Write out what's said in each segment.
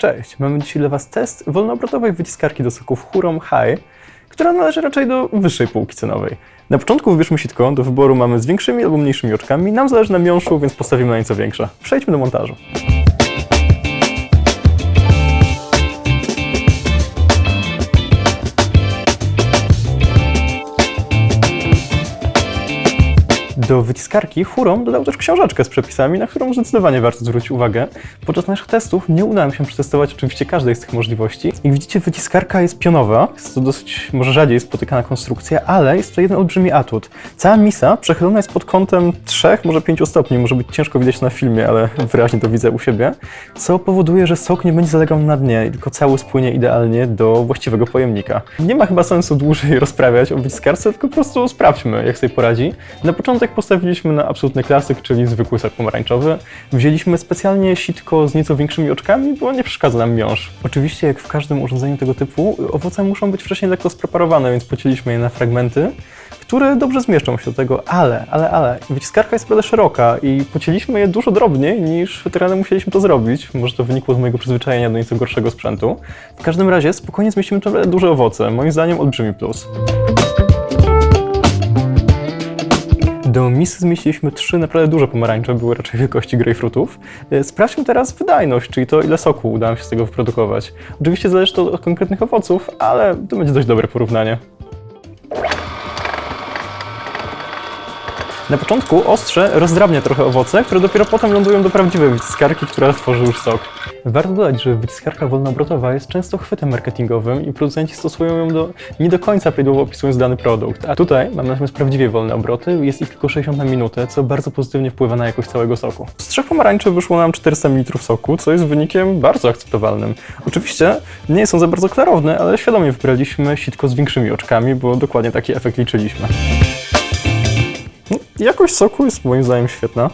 Cześć, mamy dzisiaj dla Was test wolnoobrotowej wyciskarki do soków Hurom High, która należy raczej do wyższej półki cenowej. Na początku wybierzmy sitko, do wyboru mamy z większymi albo mniejszymi oczkami, nam zależy na miąższu, więc postawimy na nieco większe. Przejdźmy do montażu. Do wyciskarki Hurom dodał też książeczkę z przepisami, na którą zdecydowanie warto zwrócić uwagę. Podczas naszych testów nie udało mi się przetestować oczywiście każdej z tych możliwości. Jak widzicie, wyciskarka jest pionowa, jest to dosyć może rzadziej spotykana konstrukcja, ale jest to jeden olbrzymi atut. Cała misa przechylona jest pod kątem 3, może 5 stopni, może być ciężko widać na filmie, ale wyraźnie to widzę u siebie, co powoduje, że sok nie będzie zalegał na dnie, tylko cały spłynie idealnie do właściwego pojemnika. Nie ma chyba sensu dłużej rozprawiać o wyciskarce, tylko po prostu sprawdźmy, jak sobie poradzi. Na początek postawiliśmy na absolutny klasyk, czyli zwykły sok pomarańczowy. Wzięliśmy specjalnie sitko z nieco większymi oczkami, bo nie przeszkadza nam miąższ. Oczywiście, jak w każdym urządzeniu tego typu, owoce muszą być wcześniej lekko spreparowane, więc pocięliśmy je na fragmenty, które dobrze zmieszczą się do tego, ale, ale, ale, wyciskarka jest naprawdę szeroka i pocięliśmy je dużo drobniej niż weterany musieliśmy to zrobić. Może to wynikło z mojego przyzwyczajenia do nieco gorszego sprzętu. W każdym razie spokojnie zmieścimy naprawdę duże owoce. Moim zdaniem olbrzymi plus. Do misy zmieściliśmy trzy naprawdę duże pomarańcze, były raczej wielkości grejpfrutów. E, Sprawdźmy teraz wydajność, czyli to ile soku uda nam się z tego wyprodukować. Oczywiście zależy to od konkretnych owoców, ale to będzie dość dobre porównanie. Na początku ostrze rozdrabnia trochę owoce, które dopiero potem lądują do prawdziwej wyciskarki, która tworzy już sok. Warto dodać, że wyciskarka wolnoobrotowa jest często chwytem marketingowym i producenci stosują ją do, nie do końca prawidłowo opisując dany produkt. A tutaj mamy natomiast prawdziwie wolne obroty, jest ich tylko 60 na minutę, co bardzo pozytywnie wpływa na jakość całego soku. Z trzech pomarańczy wyszło nam 400 ml soku, co jest wynikiem bardzo akceptowalnym. Oczywiście nie są za bardzo klarowne, ale świadomie wybraliśmy sitko z większymi oczkami, bo dokładnie taki efekt liczyliśmy. Jakość soku jest moim zdaniem świetna.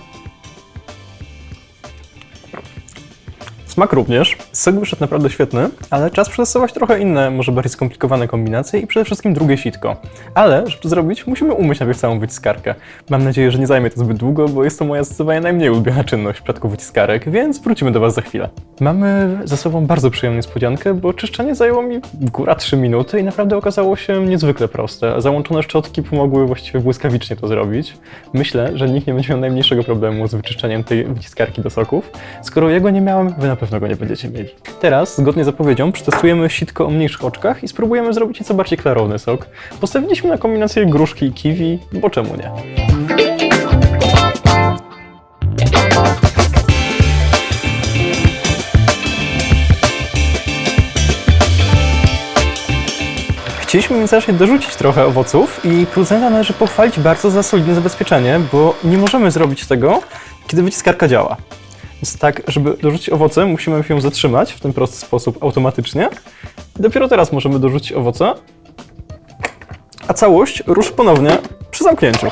Smak również. Sok wyszedł naprawdę świetny, ale czas przetestować trochę inne, może bardziej skomplikowane kombinacje i przede wszystkim drugie sitko. Ale, żeby to zrobić, musimy umyć najpierw całą wyciskarkę. Mam nadzieję, że nie zajmie to zbyt długo, bo jest to moja zdecydowanie najmniej ulubiona czynność w przypadku wyciskarek, więc wrócimy do Was za chwilę. Mamy za sobą bardzo przyjemną niespodziankę, bo czyszczenie zajęło mi góra 3 minuty i naprawdę okazało się niezwykle proste. Załączone szczotki pomogły właściwie błyskawicznie to zrobić. Myślę, że nikt nie będzie miał najmniejszego problemu z wyczyszczeniem tej wyciskarki do soków. Skoro ja go nie miałem, Wy pewno go nie będziecie mieli. Teraz, zgodnie z zapowiedzią, przetestujemy sitko o mniejszych oczkach i spróbujemy zrobić nieco bardziej klarowny sok. Postawiliśmy na kombinację gruszki i kiwi, bo czemu nie? Chcieliśmy więc zacząć dorzucić trochę owoców i producenta należy pochwalić bardzo za solidne zabezpieczenie, bo nie możemy zrobić tego, kiedy wyciskarka działa. Więc tak, żeby dorzucić owoce, musimy ją zatrzymać w ten prosty sposób automatycznie. Dopiero teraz możemy dorzucić owoce, a całość ruszy ponownie przy zamknięciu.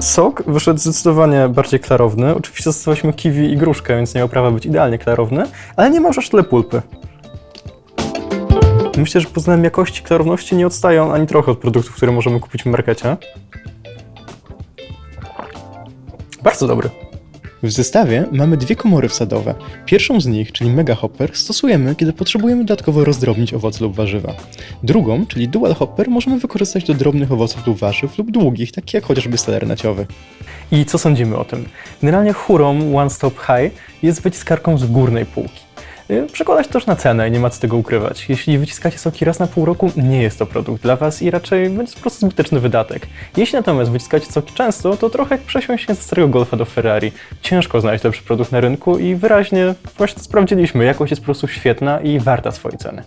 Sok wyszedł zdecydowanie bardziej klarowny. Oczywiście zastosowaliśmy kiwi i gruszkę, więc nie miał prawa być idealnie klarowny, ale nie ma już aż tyle pulpy. Myślę, że pod względem jakości klarowności nie odstają ani trochę od produktów, które możemy kupić w markecie. Bardzo dobry. W zestawie mamy dwie komory wsadowe. Pierwszą z nich, czyli Mega Hopper, stosujemy, kiedy potrzebujemy dodatkowo rozdrobnić owoce lub warzywa. Drugą, czyli Dual Hopper, możemy wykorzystać do drobnych owoców lub warzyw lub długich, takich jak chociażby seler naciowy. I co sądzimy o tym? Generalnie Hurom One Stop High jest wyciskarką z górnej półki. Y, Przekłada się też na cenę i nie ma co tego ukrywać. Jeśli wyciskacie soki raz na pół roku, nie jest to produkt dla Was i raczej będzie po prostu zbyteczny wydatek. Jeśli natomiast wyciskacie soki często, to trochę jak przesiąść się ze starego Golfa do Ferrari. Ciężko znaleźć lepszy produkt na rynku i wyraźnie właśnie sprawdziliśmy. Jakość jest po prostu świetna i warta swojej ceny.